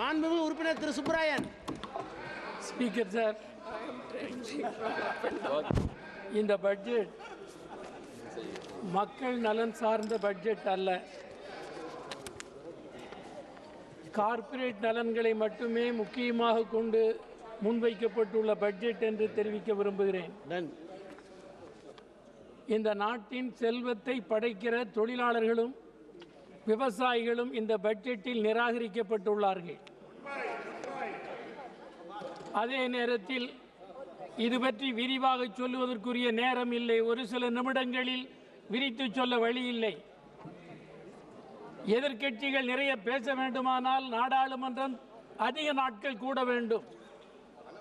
மாண்புமிகு உறுப்பினர் திரு. Subbarayan. Speaker sir இந்த பட்ஜெட் மக்கள் நலன் சார்ந்த பட்ஜெட் அல்ல. கார்ப்பரேட் நலன்களை மட்டுமே முக்கியமாக கொண்டு முன்வைக்கப்பட்டுள்ள பட்ஜெட் என்று தெரிவிக்க விரும்புகிறேன். இந்த நாட்டின் செல்வத்தை படைக்கிற தொழிலாளர்களும் விவசாயிகளும் இந்த பட்ஜெட்டில் நிராகரிக்கப்பட்டுள்ளார்கள். அதே நேரத்தில் இது பற்றி விரிவாக சொல்லுவதற்குரிய நேரம் இல்லை. ஒரு சில நிமிடங்களில் விரித்து சொல்ல வழி இல்லை. எதிர்க்கட்சிகள் நிறைய பேச வேண்டுமானால் நாடாளுமன்றம் அதிக நாட்கள் கூட வேண்டும்.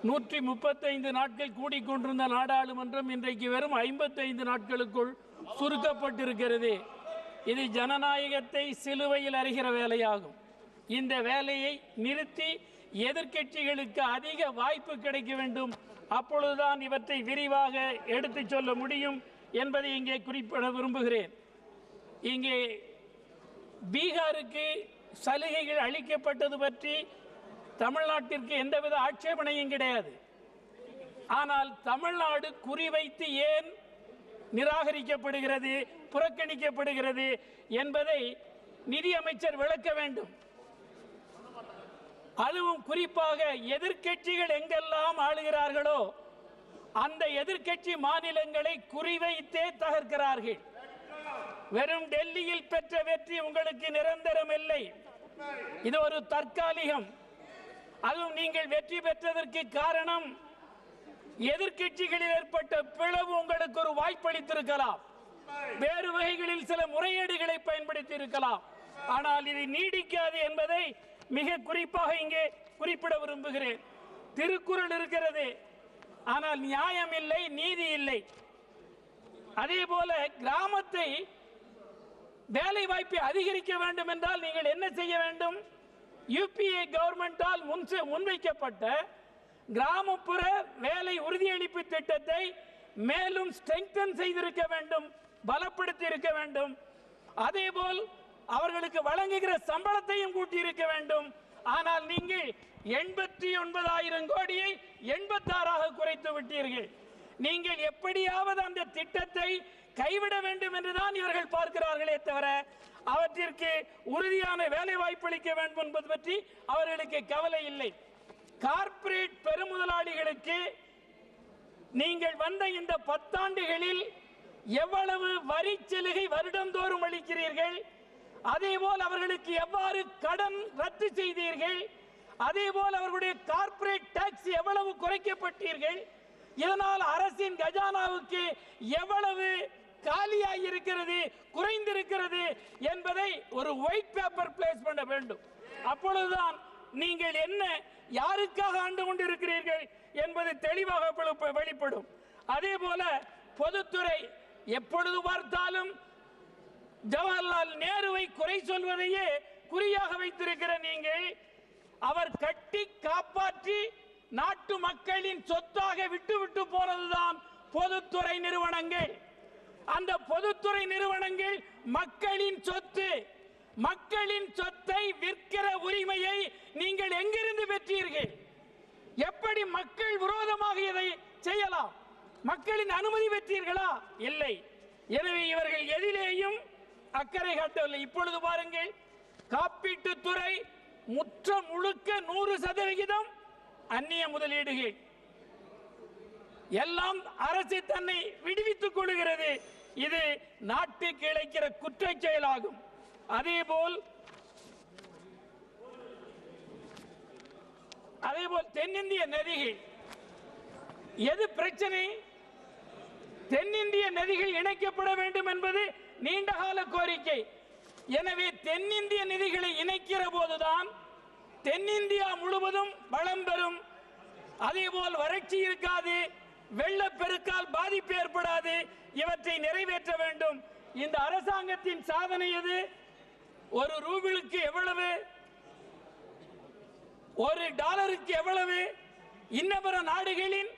நூற்றி முப்பத்தைந்து நாட்கள் கூடிக்கொண்டிருந்த நாடாளுமன்றம் இன்றைக்கு வெறும் ஐம்பத்தைந்து நாட்களுக்குள் சுருக்கப்பட்டிருக்கிறது. இது ஜனநாயகத்தை சிலுவையில் அறிகிற வேலையாகும். இந்த வேலையை நிறுத்தி எதிர்க்கட்சிகளுக்கு அதிக வாய்ப்பு கிடைக்க வேண்டும். அப்பொழுதுதான் இவற்றை விரிவாக எடுத்துச் சொல்ல முடியும் என்பதை இங்கே குறிப்பிட விரும்புகிறேன். இங்கே பீகாருக்கு சலுகைகள் அளிக்கப்பட்டது பற்றி தமிழ்நாட்டிற்கு எந்தவித ஆட்சேபனையும் கிடையாது. ஆனால் தமிழ்நாடு குறிவைத்து ஏன் நிராகரிக்கப்படுகிறது புறக்கணிக்கப்படுகிறது என்பதை நிதியமைச்சர் விளக்க வேண்டும். அதுவும் குறிப்பாக எதிர்க்கட்சிகள் எங்கெல்லாம் ஆளுகிறார்களோ அந்த எதிர்க்கட்சி மாநிலங்களை குறிவைத்தே தகர்க்கிறார்கள். வெறும் டெல்லியில் பெற்ற வெற்றி உங்களுக்கு நிரந்தரம் இல்லை. இது ஒரு தற்காலிகம். அதுவும் நீங்கள் வெற்றி பெற்றதற்கு காரணம் எதிர்க்கட்சிகளில் ஏற்பட்ட பிளவு உங்களுக்கு ஒரு வாய்ப்பளித்திருக்கலாம். வேறு வகைகளில் சில முறையீடுகளை பயன்படுத்தி இருக்கலாம் ஆனால் இது நீடிக்காது என்பதை மிக குறிப்பாக இங்கே குறிப்பிட விரும்புகிறேன். திருக்குறள் இருக்கிறது. ஆனால் நியாயம் இல்லை நீதி இல்லை. அதே போல கிராமத்தை வேலை வாய்ப்பை அதிகரிக்க வேண்டும் என்றால் நீங்கள் என்ன செய்ய வேண்டும்? யூபிஏ கவர்மெண்டால் முன்ச முன்வைக்கப்பட்ட கிராமப்புற வேலை உறுதியளிப்பு திட்டத்தை மேலும் ஸ்ட்ரெங்தன் செய்திருக்க வேண்டும் பலப்படுத்தி இருக்க வேண்டும் அதேபோல் அவர்களுக்கு வழங்குகிற சம்பளத்தையும் கூட்டி இருக்க வேண்டும். ஆனால் நீங்கள் எண்பத்தி ஒன்பதாயிரம் கோடியை எண்பத்தாறாக குறைத்து விட்டீர்கள். நீங்கள் எப்படியாவது அந்த திட்டத்தை கைவிட வேண்டும் என்றுதான் இவர்கள் பார்க்கிறார்களே தவிர அவற்றிற்கு உறுதியான வேலை வாய்ப்பு அளிக்க வேண்டும் என்பது பற்றி அவர்களுக்கு கவலை இல்லை. கார்ப்பரேட் பெருமுதலாளிகளுக்கு நீங்கள் வந்த இந்த பத்தாண்டுகளில் எவ்வளவு வரி சலுகை வருடந்தோறும் அளிக்கிறீர்கள்? அதேபோல் அவர்களுக்கு எவ்வாறு கடன் ரத்து செய்தீர்கள்? அதேபோல் அவர்களுடைய கார்ப்பரேட் டாக்ஸ் எவ்வளவு குறைக்கப்பட்டீர்கள்? இதனால் அரசின் கஜானாவுக்கு எவ்வளவு காலியாகி இருக்கிறது குறைந்திருக்கிறது என்பதை ஒரு ஒயிட் பேப்பர் பிளேஸ் பண்ண வேண்டும். அப்பொழுதுதான் நீங்கள் என்ன யாருக்காக ஆண்டு கொண்டிருக்கிறீர்கள் என்பது தெளிவாக வெளிப்படும். அதே போல பொதுத்துறை எப்பொழுது பார்த்தாலும் ஜவஹர்லால் நேருவை குறை சொல்வதையே குறியாக வைத்திருக்கிற நீங்கள் அவர் கட்டி காப்பாற்றி நாட்டு மக்களின் சொத்தாக விட்டு விட்டு போனதுதான் பொதுத்துறை நிறுவனங்கள். அந்த பொதுத்துறை நிறுவனங்கள் மக்களின் சொத்து மக்களின் சொத்தை விற்கிற உரிமையை நீங்கள் எங்கிருந்து பெற்றீர்கள்? எப்படி மக்கள் விரோதமாக இதை செய்யலாம்? மக்களின் அனுமதி பெற்றீர்களா? இல்லை. எனவே இவர்கள் எதிலேயும் அக்கறை காட்டவில்லை இப்பொழுது பாருங்கள் காப்பீட்டு துறை முற்ற முழுக்க நூறு சதவிகிதம் அந்நிய முதலீடுகள். எல்லாம் அரசு தன்னை விடுவித்துக் கொள்கிறது. இது நாட்டுக்கு இழைக்கிற குற்ற செயலாகும். அதேபோல் அதேபோல் தென்னிந்திய நதிகள். எது பிரச்சனை? தென்னிந்திய நதிகள் இணைக்கப்பட வேண்டும் என்பது நீண்டகால கோரிக்கை. எனவே தென்னிந்திய நிதிகளை இணைக்கிற போதுதான் தென்னிந்தியா முழுவதும் வளம் பெறும். அதேபோல் வறட்சி இருக்காது வெள்ளப்பெருக்கால் பாதிப்பு ஏற்படாது இவற்றை நிறைவேற்ற வேண்டும். இந்த அரசாங்கத்தின் சாதனை எது? ஒரு ரூபிளுக்கு எவ்வளவு? ஒரு டாலருக்கு எவ்வளவு? இன்னபிற நாடுகளின்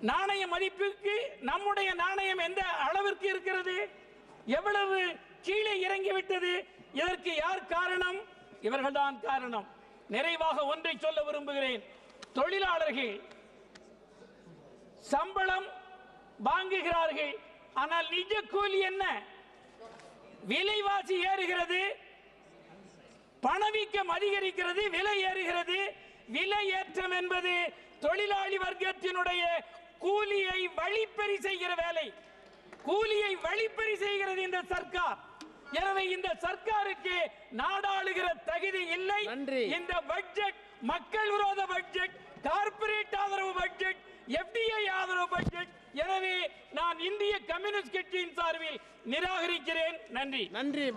நாணய மதிப்புக்கு நம்முடைய நாணயம் எந்த அளவிற்கு இருக்கிறது? எவ்வளவு கீழே இறங்கிவிட்டது? இதற்கு யார் காரணம்? இவர்கள்தான் காரணம். நிறைவாக ஒன்றை சொல்ல விரும்புகிறேன். தொழிலாளர்கள் சம்பளம் வாங்குகிறார்கள். ஆனால் நிஜ கூலி என்ன? விலைவாசி ஏறுகிறது. பணவீக்கம் அதிகரிக்கிறது விலை ஏறுகிறது. விலை ஏற்றம் என்பது தொழிலாளி வர்க்கத்தினுடைய கூலியை வழிப்பறி செய்கிற வேலை. கூலியை வழிப்பறி செய்கிறது இந்த சர்க்கார். எனவே இந்த சர்க்காருக்கு நாடாளுகிற தகுதி இல்லை. இந்த பட்ஜெட் மக்கள் விரோத பட்ஜெட் கார்ப்பரேட் ஆதரவு பட்ஜெட் எஃப்டிஐ ஆதரவு பட்ஜெட் எனவே நான் இந்திய கம்யூனிஸ்ட் கட்சியின் சார்பில் நிராகரிக்கிறேன். நன்றி. நன்றி.